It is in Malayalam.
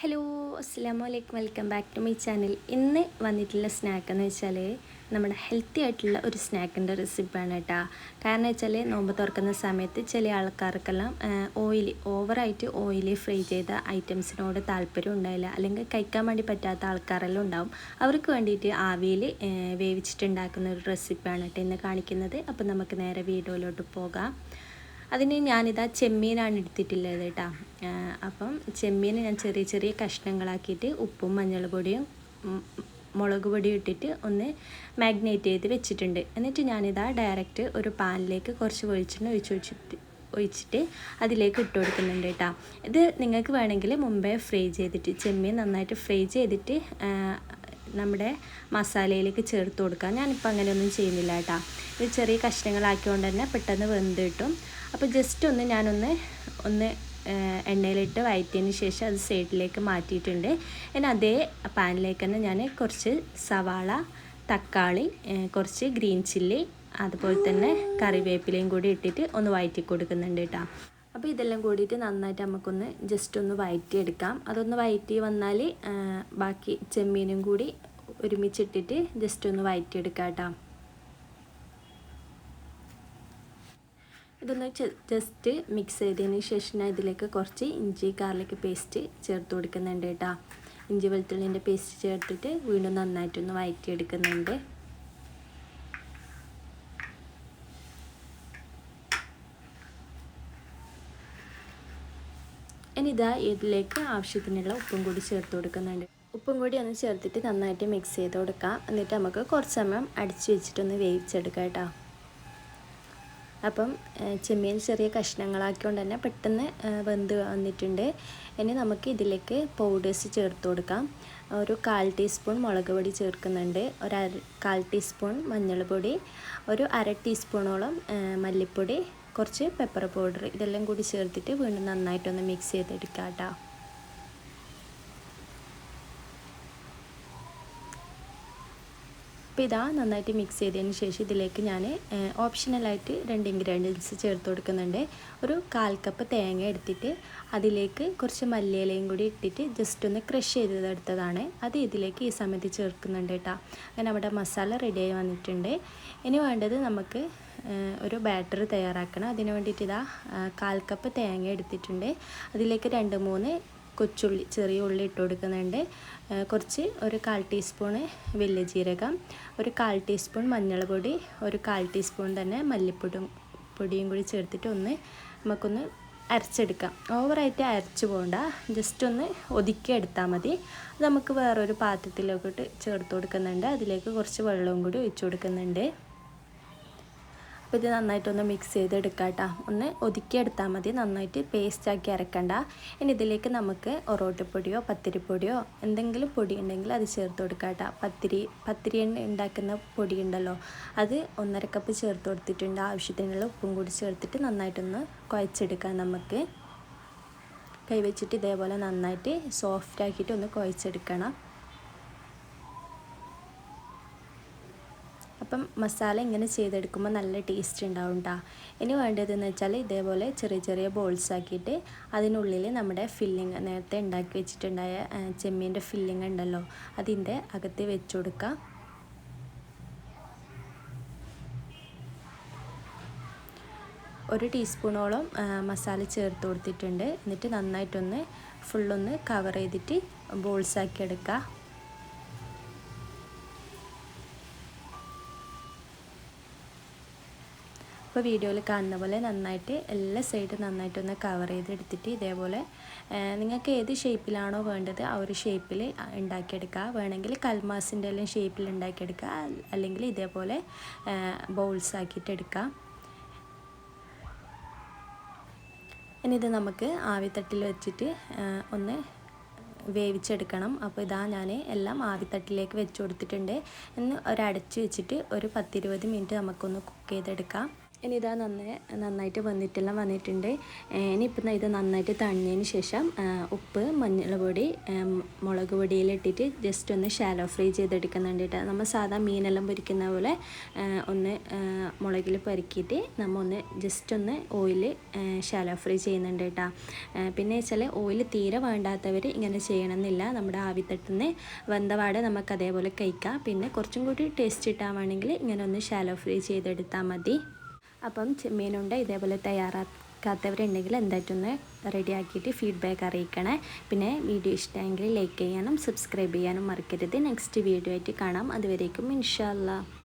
ഹലോ അസ്സാം വലൈക്കും welcome back to my channel ഇന്ന് വന്നിട്ടുള്ള സ്നാക്ക് എന്ന് വെച്ചാൽ നമ്മുടെ ഹെൽത്തി ആയിട്ടുള്ള ഒരു സ്നാക്കിന്റെ റെസിപ്പിയാണ് കേട്ടോ. കാരണം വെച്ചാൽ നോമ്പ് തുറക്കുന്ന സമയത്ത് ചില ആൾക്കാർക്കെല്ലാം ഓയിൽ ഓവറായിട്ട് ഓയിൽ ഫ്രൈ ചെയ്ത ഐറ്റംസിനോട് താല്പര്യം ഉണ്ടായില്ല അല്ലെങ്കിൽ കഴിക്കാൻ വേണ്ടി പറ്റാത്ത ആൾക്കാരെല്ലാം ഉണ്ടാവും. അവർക്ക് വേണ്ടിയിട്ട് ആവിയിൽ വേവിച്ചിട്ടുണ്ടാക്കുന്ന ഒരു റെസിപ്പിയാണ് കേട്ടോ ഇന്ന് കാണിക്കുന്നത്. അപ്പോൾ നമുക്ക് നേരെ വീഡിയോയിലോട്ട് പോകാം. അതിന് ഞാനിതാ ചെമ്മീനാണ് എടുത്തിട്ടുള്ളത് കേട്ടോ. അപ്പം ചെമ്മീൻ ഞാൻ ചെറിയ ചെറിയ കഷ്ണങ്ങളാക്കിയിട്ട് ഉപ്പും മഞ്ഞൾപ്പൊടിയും മുളക് പൊടിയും ഇട്ടിട്ട് ഒന്ന് മാഗ്നേറ്റ് ചെയ്ത് വെച്ചിട്ടുണ്ട്. എന്നിട്ട് ഞാനിതാ ഡയറക്റ്റ് ഒരു പാനിലേക്ക് കുറച്ച് വെളിച്ചെണ്ണ ഒഴിച്ച് വെച്ചിട്ട് ഒഴിച്ചിട്ട് അതിലേക്ക് ഇട്ട് കൊടുക്കുന്നുണ്ട് കേട്ടോ. ഇത് നിങ്ങൾക്ക് വേണമെങ്കിൽ മുമ്പേ ഫ്രൈ ചെയ്തിട്ട് ചെമ്മീൻ നന്നായിട്ട് ഫ്രൈ ചെയ്തിട്ട് നമ്മുടെ മസാലയിലേക്ക് ചേർത്ത് കൊടുക്കാം. ഞാനിപ്പോൾ അങ്ങനെയൊന്നും ചെയ്യുന്നില്ല കേട്ടോ. ഇത് ചെറിയ കഷ്ണങ്ങളാക്കിക്കൊണ്ട് തന്നെ പെട്ടെന്ന് വെന്ത് കിട്ടും. അപ്പോൾ ജസ്റ്റ് ഒന്ന് ഞാനൊന്ന് ഒന്ന് എണ്ണയിലിട്ട് വയറ്റിയതിന് ശേഷം അത് സൈഡിലേക്ക് മാറ്റിയിട്ടുണ്ട്. ഇനി അതേ പാനിലേക്ക് തന്നെ ഞാൻ കുറച്ച് സവാള തക്കാളി കുറച്ച് ഗ്രീൻ ചില്ലി അതുപോലെ തന്നെ കറിവേപ്പിലയും കൂടി ഇട്ടിട്ട് ഒന്ന് വയറ്റി കൊടുക്കുന്നുണ്ട് കേട്ടോ. അപ്പോൾ ഇതെല്ലാം കൂടിയിട്ട് നന്നായിട്ട് നമുക്കൊന്ന് ജസ്റ്റ് ഒന്ന് വയറ്റിയെടുക്കാം. അതൊന്ന് വയറ്റി വന്നാൽ ബാക്കി ചെമ്മീനും കൂടി ഒരുമിച്ചിട്ടിട്ട് ജസ്റ്റ് ഒന്ന് വയറ്റിയെടുക്കാം കേട്ടോ ഇതൊന്ന് ജസ്റ്റ് മിക്സ് ചെയ്തതിന് ശേഷം ഞാൻ ഇതിലേക്ക് കുറച്ച് ഇഞ്ചി ഗാർലിക് പേസ്റ്റ് ചേർത്ത് കൊടുക്കുന്നുണ്ട് കേട്ടോ ഇഞ്ചി വെളുത്തുള്ളിന്റെ പേസ്റ്റ് ചേർത്തിട്ട് വീണ്ടും നന്നായിട്ടൊന്ന് വഴറ്റിയെടുക്കുന്നുണ്ട് ഇനി ഇതാ ഇതിലേക്ക് ആവശ്യത്തിനുള്ള ഉപ്പും കൂടി ചേർത്ത് കൊടുക്കുന്നുണ്ട്. ഉപ്പും കൂടി ഒന്ന് ചേർത്തിട്ട് നന്നായിട്ട് മിക്സ് ചെയ്ത് കൊടുക്കാം. എന്നിട്ട് നമുക്ക് കുറച്ച് സമയം അടിച്ച് വെച്ചിട്ടൊന്ന് വേവിച്ചെടുക്കാം കേട്ടോ. അപ്പം ചെമ്മീൻ ചെറിയ കഷ്ണങ്ങളാക്കിക്കൊണ്ട് തന്നെ പെട്ടെന്ന് വെന്ത് വന്നിട്ടുണ്ട്. ഇനി നമുക്ക് ഇതിലേക്ക് പൗഡേഴ്സ് ചേർത്ത് കൊടുക്കാം. ഒരു കാൽ ടീസ്പൂൺ മുളക് പൊടി ചേർക്കുന്നുണ്ട്. ഒരു അര കാൽ ടീസ്പൂൺ മഞ്ഞൾപ്പൊടി ഒരു അര ടീസ്പൂണോളം മല്ലിപ്പൊടി കുറച്ച് പെപ്പർ പൗഡർ ഇതെല്ലാം കൂടി ചേർത്തിട്ട് വീണ്ടും നന്നായിട്ടൊന്ന് മിക്സ് ചെയ്തെടുക്കാം കേട്ടോ അപ്പോൾ ഇതാ നന്നായിട്ട് മിക്സ് ചെയ്തതിന് ശേഷം ഇതിലേക്ക് ഞാൻ ഓപ്ഷണലായിട്ട് രണ്ട് ഇൻഗ്രീഡിയൻസ് ചേർത്ത് കൊടുക്കുന്നുണ്ട്. ഒരു കാൽ കപ്പ് തേങ്ങ എടുത്തിട്ട് അതിലേക്ക് കുറച്ച് മല്ലിയിലയും കൂടി ഇട്ടിട്ട് ജസ്റ്റ് ഒന്ന് ക്രഷ് ചെയ്തെടുത്തതാണ് അത് ഇതിലേക്ക് ഈ സമയത്ത് ചേർക്കുന്നുണ്ട് കേട്ടോ. അങ്ങനെ നമ്മുടെ മസാല റെഡിയായി വന്നിട്ടുണ്ട്. ഇനി വേണ്ടത് നമുക്ക് ഒരു ബാറ്റർ തയ്യാറാക്കണം. അതിന് വേണ്ടിയിട്ട് ഇതാ കാൽ കപ്പ് തേങ്ങ എടുത്തിട്ടുണ്ട്. അതിലേക്ക് രണ്ട് മൂന്ന് കൊച്ചുള്ളി ചെറിയ ഉള്ളി ഇട്ട് കൊടുക്കുന്നുണ്ട്. കുറച്ച് ഒരു കാൽ ടീസ്പൂണ് വലിയ ജീരകം ഒരു കാൽ ടീസ്പൂൺ മഞ്ഞൾപ്പൊടി ഒരു കാൽ ടീസ്പൂൺ തന്നെ മല്ലിപ്പൊടും പൊടിയും കൂടി ചേർത്തിട്ട് ഒന്ന് നമുക്കൊന്ന് അരച്ചെടുക്കാം. ഓവറായിട്ട് അരച്ചു പോകണ്ട ജസ്റ്റ് ഒന്ന് ഒതുക്കി എടുത്താൽ മതി. നമുക്ക് വേറൊരു പാത്രത്തിലോട്ട് ചേർത്ത് കൊടുക്കുന്നുണ്ട്. അതിലേക്ക് കുറച്ച് വെള്ളവും കൂടി ഒഴിച്ചു കൊടുക്കുന്നുണ്ട്. അപ്പോൾ ഇത് നന്നായിട്ടൊന്ന് മിക്സ് ചെയ്തെടുക്കാം കേട്ടോ. ഒന്ന് ഒതുക്കിയെടുത്താൽ മതി. നന്നായിട്ട് പേസ്റ്റാക്കി അരക്കണ്ട. ഇനി ഇതിലേക്ക് നമുക്ക് ഒറോട്ടിപ്പൊടിയോ പത്തിരിപ്പൊടിയോ എന്തെങ്കിലും പൊടി ഉണ്ടെങ്കിൽ അത് ചേർത്ത് കൊടുക്കാം കേട്ടോ. പത്തിരി പത്തിരി ഉണ്ടാക്കുന്ന പൊടി ഉണ്ടല്ലോ അത് ഒന്നര കപ്പ് ചേർത്ത് കൊടുത്തിട്ടുണ്ട്. ആവശ്യത്തിനുള്ള ഉപ്പും കൂടി ചേർത്തിട്ട് നന്നായിട്ടൊന്ന് കുഴച്ചെടുക്കാം നമുക്ക്. കൈവച്ചിട്ട് ഇതേപോലെ നന്നായിട്ട് സോഫ്റ്റ് ആക്കിയിട്ട് ഒന്ന് കുഴച്ചെടുക്കണം. അപ്പം മസാല ഇങ്ങനെ ചെയ്തെടുക്കുമ്പോൾ നല്ല ടേസ്റ്റ് ഉണ്ടാവും കേട്ടോ ഇനി വേണ്ടതെന്ന് വെച്ചാൽ ഇതേപോലെ ചെറിയ ചെറിയ ബോൾസ് ആക്കിയിട്ട് അതിനുള്ളിൽ നമ്മുടെ ഫില്ലിങ് നേരത്തെ ഉണ്ടാക്കി വെച്ചിട്ടുണ്ടായ ചെമ്മീന്റെ ഫില്ലിങ് ഉണ്ടല്ലോ അതിന്റെ അകത്ത് വെച്ച് കൊടുക്കുക ഒരു ടീസ്പൂണോളം മസാല ചേർത്ത് കൊടുത്തിട്ടുണ്ട്. എന്നിട്ട് നന്നായിട്ടൊന്ന് ഫുള്ളൊന്ന് കവർ ചെയ്തിട്ട് ബോൾസാക്കി എടുക്കുക ഇപ്പോൾ വീഡിയോയിൽ കാണുന്ന പോലെ നന്നായിട്ട് എല്ലാ സൈഡും നന്നായിട്ടൊന്ന് കവർ ചെയ്തെടുത്തിട്ട് ഇതേപോലെ നിങ്ങൾക്ക് ഏത് ഷേപ്പിലാണോ വേണ്ടത് ആ ഒരു ഷേപ്പിൽ ഉണ്ടാക്കിയെടുക്കുക. വേണമെങ്കിൽ കൽമാസിന്റെ എല്ലാം ഷേപ്പിൽ ഉണ്ടാക്കിയെടുക്കുക. അല്ലെങ്കിൽ ഇതേപോലെ ബൗൾസ് ആക്കിയിട്ട് എടുക്കുക. ഇനി ഇത് നമുക്ക് ആവിത്തട്ടിൽ വെച്ചിട്ട് ഒന്ന് വേവിച്ചെടുക്കണം. അപ്പോൾ ഇതാ ഞാൻ എല്ലാം ആവിത്തട്ടിലേക്ക് വെച്ച് കൊടുത്തിട്ടുണ്ട്. എന്ന് ഒരടച്ച് വെച്ചിട്ട് ഒരു പത്തിരുപത് മിനിറ്റ് നമുക്കൊന്ന് കുക്ക് ചെയ്തെടുക്കാം. ഇനി നന്നായി നന്നായിട്ട് വന്നിട്ടെല്ലാം വന്നിട്ടുണ്ട്. ഇനിയിപ്പം ഇത് നന്നായിട്ട് തണിഞ്ഞതിന് ശേഷം ഉപ്പ് മഞ്ഞൾപൊടി മുളക് പൊടിയിലിട്ടിട്ട് ജസ്റ്റ് ഒന്ന് ഷാലോ ഫ്രൈ ചെയ്തെടുക്കുന്നുണ്ട് കേട്ടോ. നമ്മൾ സാധാ മീനെല്ലാം പൊരിക്കുന്ന പോലെ ഒന്ന് മുളകിൽ പൊരക്കിയിട്ട് നമ്മൾ ഒന്ന് ജസ്റ്റ് ഒന്ന് ഓയിൽ ഷാലോ ഫ്രൈ ചെയ്യുന്നുണ്ട് കേട്ടോ. പിന്നെ വെച്ചാൽ ഓയിൽ തീരെ വേണ്ടാത്തവർ ഇങ്ങനെ ചെയ്യണമെന്നില്ല. നമ്മുടെ ആവിത്തട്ടുന്ന വെന്തപാടെ നമുക്ക് അതേപോലെ കഴിക്കാം. പിന്നെ കുറച്ചും കൂടി ടേസ്റ്റ് കിട്ടാൻ വേണമെങ്കിൽ ഇങ്ങനെ ഒന്ന് ഷാലോ ഫ്രൈ ചെയ്തെടുത്താൽ മതി. അപ്പം ചെമ്മീനുണ്ട് ഇതേപോലെ തയ്യാറാക്കാത്തവരുണ്ടെങ്കിൽ എന്തായിട്ടൊന്ന് റെഡിയാക്കിയിട്ട് ഫീഡ്ബാക്ക് അറിയിക്കണേ. പിന്നെ വീഡിയോ ഇഷ്ടമെങ്കിൽ ലൈക്ക് ചെയ്യാനും സബ്സ്ക്രൈബ് ചെയ്യാനും മറക്കരുത്. നെക്സ്റ്റ് വീഡിയോ ആയിട്ട് കാണാം. അതുവരേക്കും ഇൻഷാല്ലാ